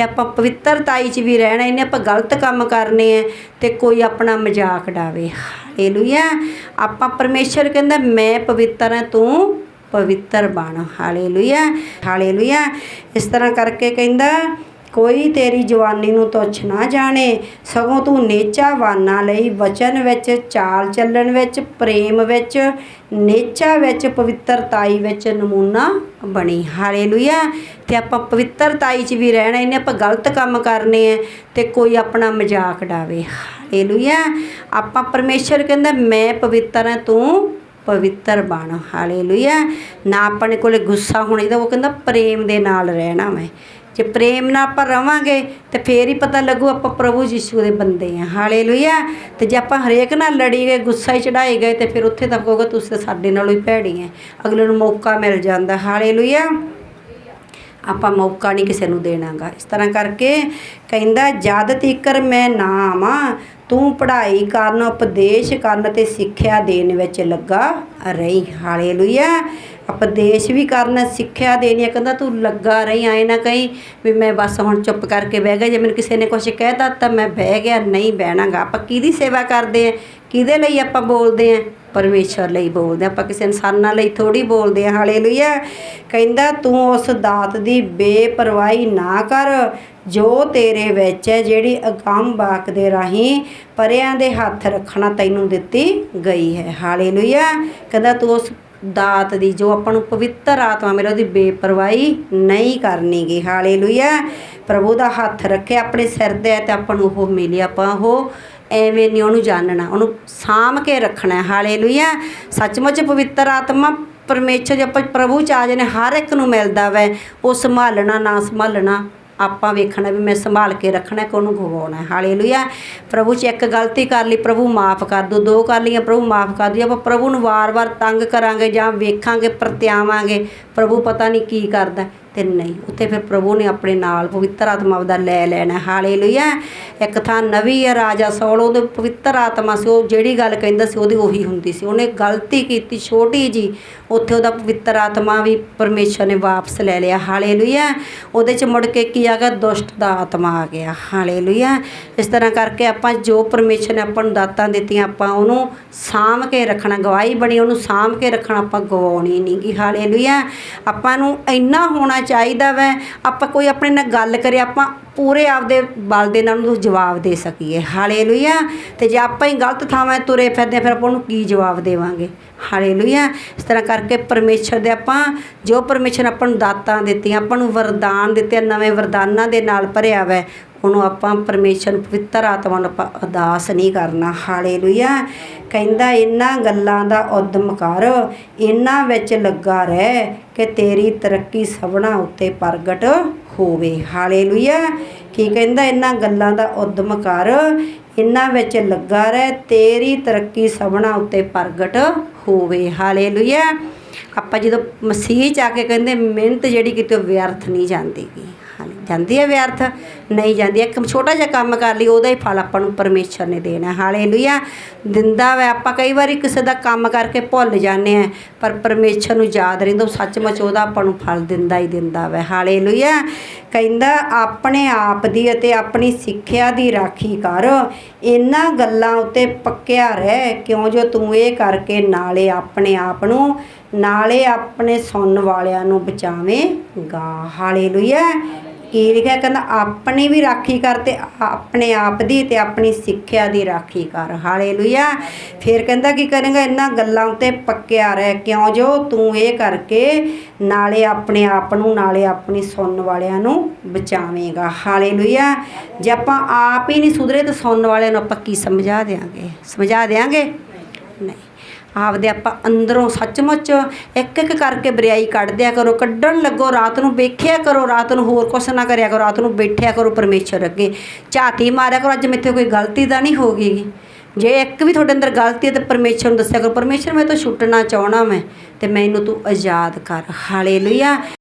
ਤੇ ਆਪਾਂ ਪਵਿੱਤਰਤਾਈ 'ਚ ਵੀ ਰਹਿਣਾ, ਇਹਨੇ ਆਪਾਂ ਗਲਤ ਕੰਮ ਕਰਨੇ ਆ ਤੇ ਕੋਈ ਆਪਣਾ ਮਜ਼ਾਕ ਡਾਵੇ ਹਾਲੇਲੂਇਆ। ਆਪਾਂ ਪਰਮੇਸ਼ਰ ਕਹਿੰਦਾ, ਮੈਂ ਪਵਿੱਤਰ ਹਾਂ, ਤੂੰ ਪਵਿੱਤਰ ਬਣ। ਹਾਲੇਲੂਇਆ। ਹਾਲੇਲੂਇਆ। ਇਸ ਤਰ੍ਹਾਂ ਕਰਕੇ ਕਹਿੰਦਾ ਕੋਈ ਤੇਰੀ ਜਵਾਨੀ ਨੂੰ ਤੁੱਛ ਨਾ ਜਾਣੇ, ਸਗੋਂ ਤੂੰ ਨੇਚਾਵਾਨਾਂ ਲਈ ਵਚਨ ਵਿੱਚ, ਚਾਲ ਚੱਲਣ ਵਿੱਚ, ਪ੍ਰੇਮ ਵਿੱਚ, ਨੇਚਾ ਵਿੱਚ, ਪਵਿੱਤਰਤਾਈ ਵਿੱਚ ਨਮੂਨਾ ਬਣੀ। ਹਾਲੇਲੂਇਆ। ਤੇ ਆਪਾਂ ਪਵਿੱਤਰਤਾਈ 'ਚ ਵੀ ਰਹਿਣਾ, ਇਹਨੇ ਆਪਾਂ ਗਲਤ ਕੰਮ ਕਰਨੇ ਆ ਤੇ ਕੋਈ ਆਪਣਾ ਮਜ਼ਾਕ ਡਾਵੇ। ਹਾਲੇਲੂਇਆ। ਆਪਾਂ ਪਰਮੇਸ਼ਰ ਕਹਿੰਦਾ, ਮੈਂ ਪਵਿੱਤਰ ਹਾਂ ਤੂੰ ਪਵਿੱਤਰ ਬਣ। ਹਾਲੇਲੂਇਆ। ਨਾ ਆਪਣੇ ਕੋਲੇ ਗੁੱਸਾ ਹੋਣਾ ਇਹਦਾ ਉਹ ਕਹਿੰਦਾ, ਪ੍ਰੇਮ ਦੇ ਨਾਲ ਰਹਿਣਾ ਮੈਂ। ਜੇ ਪ੍ਰੇਮ ਨਾਲ ਆਪਾਂ ਰਵਾਂਗੇ, ਤੇ ਫੇਰ ਹੀ ਪਤਾ ਲੱਗੂ ਆਪਾਂ ਪ੍ਰਭੂ ਯਿਸੂ ਦੇ ਬੰਦੇ ਆ। ਹਾਲੇਲੂਇਆ। ਤੇ ਜੇ ਆਪਾਂ ਹਰੇਕ ਨਾਲ ਲੜੀ ਗਏ, ਗੁੱਸਾ ਹੀ ਚੜਾਏ ਗਏ, ਤੇ ਫਿਰ ਉੱਥੇ ਤਾਂ ਕਹੋਗਾ, ਤੁਸੀਂ ਤਾਂ ਸਾਡੇ ਨਾਲੋਂ ਹੀ ਭੈੜੀ ਹੈ ਅਗਲੇ ਨੂੰ ਮੌਕਾ ਮਿਲ ਜਾਂਦਾ। ਹਾਲੇਲੂਇਆ। ਆਪਾਂ ਮੌਕਾ ਨਹੀਂ ਕਿਸੇ ਨੂੰ ਦੇਣਾਗਾ। ਇਸ ਤਰ੍ਹਾਂ ਕਰਕੇ ਕਹਿੰਦਾ, ਜਦ ਤੀਕਰ ਮੈਂ ਨਾ ਆਵਾਂ ਤੂੰ ਪੜ੍ਹਾਈ ਕਰਨ, ਉਪਦੇਸ਼ ਕਰਨ ਤੇ ਸਿੱਖਿਆ ਦੇਣ ਵਿੱਚ ਲੱਗਾ ਰਹੀ। ਹਾਲੇਲੂਇਆ। ਉਪਦੇਸ਼ ਵੀ ਕਰਨਾ, ਸਿੱਖਿਆ ਦੇਣੀ ਹੈ ਕਹਿੰਦਾ, ਤੂੰ ਲੱਗਾ ਰਹੀ ਆਏ ਨਾ ਕਹੀਂ ਵੀ ਮੈਂ ਬਸ ਹੁਣ ਚੁੱਪ ਕਰਕੇ ਬਹਿ ਗਿਆ। ਜੇ ਮੈਨੂੰ ਕਿਸੇ ਨੇ ਕੁਝ ਕਹਿਤਾ ਤਾਂ ਮੈਂ ਬਹਿ ਗਿਆ, ਨਹੀਂ ਬਹਿਣਾਗਾ। ਆਪਾਂ ਕਿਹਦੀ ਸੇਵਾ ਕਰਦੇ ਆ? ਕਿਹਦੇ ਲਈ ਆਪਾਂ ਬੋਲਦੇ ਆ? ਪਰਮੇਸ਼ਰ ਲਈ ਬੋਲਦੇ ਹਾਂ। ਆਪਾਂ ਕਿਸੇ ਇਨਸਾਨਾਂ ਲਈ ਥੋੜੀ ਬੋਲਦੇ ਆ ਹਾਲੇਲੂਇਆ। ਕਹਿੰਦਾ, ਤੂੰ ਉਸ ਦਾਤ ਦੀ ਬੇਪਰਵਾਹੀ ਨਾ ਕਰ, ਜੋ ਤੇਰੇ ਵਿੱਚ ਹੈ, ਜਿਹੜੀ ਅਗੰਮ ਬਾਕ ਦੇ ਰਾਹੀਂ ਪਰਿਆਂ ਦੇ ਹੱਥ ਰੱਖਣਾ ਤੈਨੂੰ ਦਿੱਤੀ ਗਈ ਹੈ। ਹਾਲੇਲੂਇਆ। ਕਹਿੰਦਾ, ਤੂੰ ਉਸ ਦਾਤ ਦੀ, ਜੋ ਆਪਾਂ ਨੂੰ ਪਵਿੱਤਰ ਆਤਮਾ ਮਿਲਿਆ ਉਹਦੀ ਬੇਪਰਵਾਹੀ ਨਹੀਂ ਕਰਨੀਗੀ। ਹਾਲੇਲੂਇਆ। ਪ੍ਰਭੂ ਦਾ ਹੱਥ ਰੱਖਿਆ ਆਪਣੇ ਸਿਰ ਤੇ ਤੇ ਆਪਾਂ ਨੂੰ ਉਹ ਮਿਲਿਆ। ਆਪਾਂ ਉਹ ਐਵੇਂ ਨਹੀਂ ਉਹਨੂੰ ਜਾਣਨਾ, ਉਹਨੂੰ ਸਾਂਭ ਕੇ ਰੱਖਣਾ ਹੈ। ਹਾਲੇਲੂਇਆ। ਸੱਚਮੁੱਚ ਪਵਿੱਤਰ ਆਤਮਾ ਪਰਮੇਸ਼ਰ ਜੇ ਆਪਾਂ ਪ੍ਰਭੂ ਚ ਆ ਜਾਨੇ ਹਰ ਇੱਕ ਨੂੰ ਮਿਲਦਾ ਵੈ। ਉਹ ਸੰਭਾਲਣਾ, ਨਾ ਸੰਭਾਲਣਾ, ਆਪਾਂ ਵੇਖਣਾ ਵੀ ਮੈਂ ਸੰਭਾਲ ਕੇ ਰੱਖਣਾ ਕਿ ਉਹਨੂੰ ਗਵਾਉਣਾ ਹੈ। ਹਾਲੇਲੂਇਆ। ਪ੍ਰਭੂ ਚ ਇੱਕ ਗਲਤੀ ਕਰ ਲਈ, ਪ੍ਰਭੂ ਮਾਫ ਕਰ ਦੋ। ਦੋ ਕਰ ਲਈਆਂ, ਪ੍ਰਭੂ ਮਾਫ ਕਰ ਦਿਓ। ਆਪਾਂ ਪ੍ਰਭੂ ਨੂੰ ਵਾਰ-ਵਾਰ ਤੰਗ ਕਰਾਂਗੇ ਜਾਂ ਵੇਖਾਂਗੇ, ਪ੍ਰਤਿਆਵਾਂਗੇ। ਪ੍ਰਭੂ ਪਤਾ ਨਹੀਂ ਕੀ ਕਰਦਾ। ਤੇ ਨਹੀਂ। ਉੱਥੇ ਫਿਰ ਪ੍ਰਭੂ ਨੇ ਆਪਣੇ ਨਾਲ ਪਵਿੱਤਰ ਆਤਮਾ ਦਾ ਲੈ ਲੈਣਾ। ਹਾਲੇਲੂਇਆ। ਇੱਕ ਥਾਂ ਨਵੀ ਹੈ ਰਾਜਾ ਸੌਲ ਉਹਦੇ ਪਵਿੱਤਰ ਆਤਮਾ ਸੀ, ਉਹ ਜਿਹੜੀ ਗੱਲ ਕਹਿੰਦਾ ਸੀ, ਉਹਦੀ ਉਹੀ ਹੁੰਦੀ ਸੀ। ਉਹਨੇ ਗਲਤੀ ਕੀਤੀ ਛੋਟੀ ਜੀ ਉੱਥੇ ਉਹਦਾ ਪਵਿੱਤਰ ਆਤਮਾ ਵੀ ਪਰਮੇਸ਼ਰ ਨੇ ਵਾਪਸ ਲੈ ਲਿਆ। ਹਾਲੇਲੂਇਆ। ਉਹਦੇ ਚ ਮੁੜ ਕੇ ਕੀ ਆ ਗਿਆ? ਦੁਸ਼ਟ ਦਾ ਆਤਮਾ ਆ ਗਿਆ। ਹਾਲੇਲੂਇਆ। ਇਸ ਤਰ੍ਹਾਂ ਕਰਕੇ ਆਪਾਂ ਜੋ ਪਰਮੇਸ਼ਰ ਨੇ ਆਪਾਂ ਨੂੰ ਦਾਤਾਂ ਦਿੱਤੀਆਂ, ਆਪਾਂ ਉਹਨੂੰ ਸਾਂਭ ਕੇ ਰੱਖਣਾ, ਗਵਾਹੀ ਬਣੀ, ਉਹਨੂੰ ਸਾਂਭ ਕੇ ਰੱਖਣਾ ਆਪਾਂ ਗਵਾਉਣੀ ਨਹੀਂ ਨਹੀਂਗੀ ਹਾਲੇਲੂਇਆ। ਆਪਾਂ ਨੂੰ ਇੰਨਾ ਹੋਣਾ ਚਾਹੀਦਾ ਵੈ। ਆਪਾਂ ਕੋਈ ਆਪਣੇ ਨਾਲ ਗੱਲ ਕਰੇ ਆਪਾਂ ਪੂਰੇ ਆਪਦੇ ਬਲ ਦੇ ਨਾਲ ਉਹਨੂੰ ਜਵਾਬ ਦੇ ਸਕੀਏ। ਹਾਲੇਲੂਇਆ। ਤੇ ਜੇ ਆਪਾਂ ਹੀ ਗਲਤ ਥਾਵਾਂ 'ਤੇ ਤੁਰੇ ਫਿਰਦੇ ਹਾਂ, ਫਿਰ ਆਪਾਂ ਉਹਨੂੰ ਕੀ ਜਵਾਬ ਦੇਵਾਂਗੇ? ਹਾਲੇਲੂਇਆ। ਇਸ ਤਰ੍ਹਾਂ ਕਰਕੇ ਪਰਮੇਸ਼ਰ ਦੇ ਆਪਾਂ ਜੋ ਪਰਮੇਸ਼ਰ ਆਪਾਂ ਨੂੰ ਦਾਤਾਂ ਦਿੱਤੀਆਂ ਆਪਾਂ ਨੂੰ ਵਰਦਾਨ ਦਿੱਤੇ ਨਵੇਂ ਵਰਦਾਨਾਂ ਦੇ ਨਾਲ ਭਰਿਆ ਵੈ ਉਹਨੂੰ ਆਪਾਂ ਪਰਮੇਸ਼ਰ ਨੂੰ ਪਵਿੱਤਰ ਆਤਮਾ ਨੂੰ ਆਪਾਂ ਅਰਦਾਸ ਨਹੀਂ ਕਰਨਾ। ਹਾਲੇਲੂਇਆ। ਕਹਿੰਦਾ ਇਹਨਾਂ ਗੱਲਾਂ ਦਾ ਉਦਮ ਕਰ ਇਹਨਾਂ ਵਿੱਚ ਲੱਗਾ ਰਹਿ ਕਿ ਤੇਰੀ ਤਰੱਕੀ ਸਭਨਾ ਉੱਤੇ ਪ੍ਰਗਟ ਹੋਵੇ। ਹਾਲੇਲੂਇਆ। ਕੀ ਕਹਿੰਦਾ? ਇਹਨਾਂ ਗੱਲਾਂ ਦਾ ਉਦਮ ਕਰ। ਇਹਨਾਂ ਵਿੱਚ ਲੱਗਾ ਰਹਿ। ਤੇਰੀ ਤਰੱਕੀ ਸਭਨਾ ਉੱਤੇ ਪ੍ਰਗਟ ਹੋਵੇ। ਹਾਲੇਲੂਇਆ। ਆਪਾਂ ਜਦੋਂ ਮਸੀਹ ਚ ਆ ਕੇ ਕਹਿੰਦੇ, ਮਿਹਨਤ ਜਿਹੜੀ ਕਿਤੇ, ਉਹ ਵਿਅਰਥ ਨਹੀਂ ਜਾਂਦੀਗੀ ਹਾਲੇ ਜਾਂਦੀ ਹੈ ਵਿਅਰਥ, ਨਹੀਂ ਜਾਂਦੀ। ਇੱਕ ਛੋਟਾ ਜਿਹਾ ਕੰਮ ਕਰ ਲਈ, ਉਹਦਾ ਹੀ ਫਲ ਆਪਾਂ ਨੂੰ ਪਰਮੇਸ਼ਰ ਨੇ ਦੇਣਾ ਹਾਲੇਲੂਇਆ। ਦਿੰਦਾ ਵੈ, ਆਪਾਂ ਕਈ ਵਾਰੀ ਕਿਸੇ ਦਾ ਕੰਮ ਕਰਕੇ ਭੁੱਲ ਜਾਂਦੇ ਆ ਪਰ ਪਰਮੇਸ਼ਰ ਨੂੰ ਯਾਦ ਰਹਿੰਦਾ, ਉਹ ਸੱਚਮੁੱਚ ਉਹਦਾ ਆਪਾਂ ਨੂੰ ਫਲ ਦਿੰਦਾ ਹੀ ਦਿੰਦਾ ਵੈ। ਹਾਲੇਲੂਇਆ। ਕਹਿੰਦਾ, ਆਪਣੇ ਆਪ ਦੀ ਅਤੇ ਆਪਣੀ ਸਿੱਖਿਆ ਦੀ ਰਾਖੀ ਕਰ। ਇਹਨਾਂ ਗੱਲਾਂ ਉੱਤੇ ਪੱਕਿਆ ਰਹਿ, ਕਿਉਂ ਜੋ ਤੂੰ ਇਹ ਕਰਕੇ ਨਾਲੇ ਆਪਣੇ ਆਪ ਨੂੰ, ਨਾਲੇ ਆਪਣੇ ਸੁਣਨ ਵਾਲਿਆਂ ਨੂੰ ਬਚਾਵੇਂਗਾ। ਹਾਲੇਲੂਇਆ। ਕੀ ਲਿਖਿਆ, ਕਹਿੰਦਾ, ਆਪਣੀ ਵੀ ਰਾਖੀ ਕਰ ਤੇ ਆਪਣੇ ਆਪ ਦੀ ਤੇ ਆਪਣੀ ਸਿੱਖਿਆ ਦੀ ਰਾਖੀ ਕਰ। ਹਾਲੇਲੂਇਆ। ਫਿਰ ਕਹਿੰਦਾ, ਕੀ ਕਰੇਗਾ? ਇਹਨਾਂ ਗੱਲਾਂ ਉੱਤੇ ਪੱਕਿਆ ਰਹਿ। ਕਿਉਂ ਜੋ ਤੂੰ ਇਹ ਕਰਕੇ ਨਾਲੇ ਆਪਣੇ ਆਪ ਨੂੰ, ਨਾਲੇ ਆਪਣੀ ਸੁਣਨ ਵਾਲਿਆਂ ਨੂੰ ਬਚਾਵੇਂਗਾ। ਹਾਲੇਲੂਇਆ। ਜੇ ਆਪਾਂ ਆਪ ਹੀ ਨਹੀਂ ਸੁਧਰੇ, ਤਾਂ ਸੁਣਨ ਵਾਲਿਆਂ ਨੂੰ ਆਪਾਂ ਕੀ ਸਮਝਾ ਦੇਾਂਗੇ ਸਮਝਾ ਦੇਾਂਗੇ ਨਹੀਂ। ਆਪਦੇ ਆਪਾਂ ਅੰਦਰੋਂ ਸੱਚਮੁੱਚ ਇੱਕ ਇੱਕ ਕਰਕੇ ਬਰਿਆਈ ਕੱਢਦਿਆ ਕਰੋ। ਕੱਢਣ ਲੱਗੋ, ਰਾਤ ਨੂੰ ਵੇਖਿਆ ਕਰੋ, ਰਾਤ ਨੂੰ ਹੋਰ ਕੁਛ ਨਾ ਕਰਿਆ ਕਰੋ, ਰਾਤ ਨੂੰ ਬੈਠਿਆ ਕਰੋ ਪਰਮੇਸ਼ਰ ਅੱਗੇ। ਝਾਤੀ ਮਾਰਿਆ ਕਰੋ, ਅੱਜ ਮੇਥੇ ਕੋਈ ਗਲਤੀ ਤਾਂ ਨਹੀਂ ਹੋ ਗਈ ਜੇ ਇੱਕ ਵੀ ਤੁਹਾਡੇ ਅੰਦਰ ਗਲਤੀ ਹੈ ਤਾਂ ਪਰਮੇਸ਼ਰ ਨੂੰ ਦੱਸਿਆ ਕਰੋ ਪਰਮੇਸ਼ਰ ਮੈਂ ਤਾਂ ਛੁੱਟਣਾ ਚਾਹਣਾ ਮੈਂ ਤੇ ਮੈਨੂੰ ਤੂੰ ਆਜ਼ਾਦ ਕਰ। ਹਾਲੇਲੂਇਆ।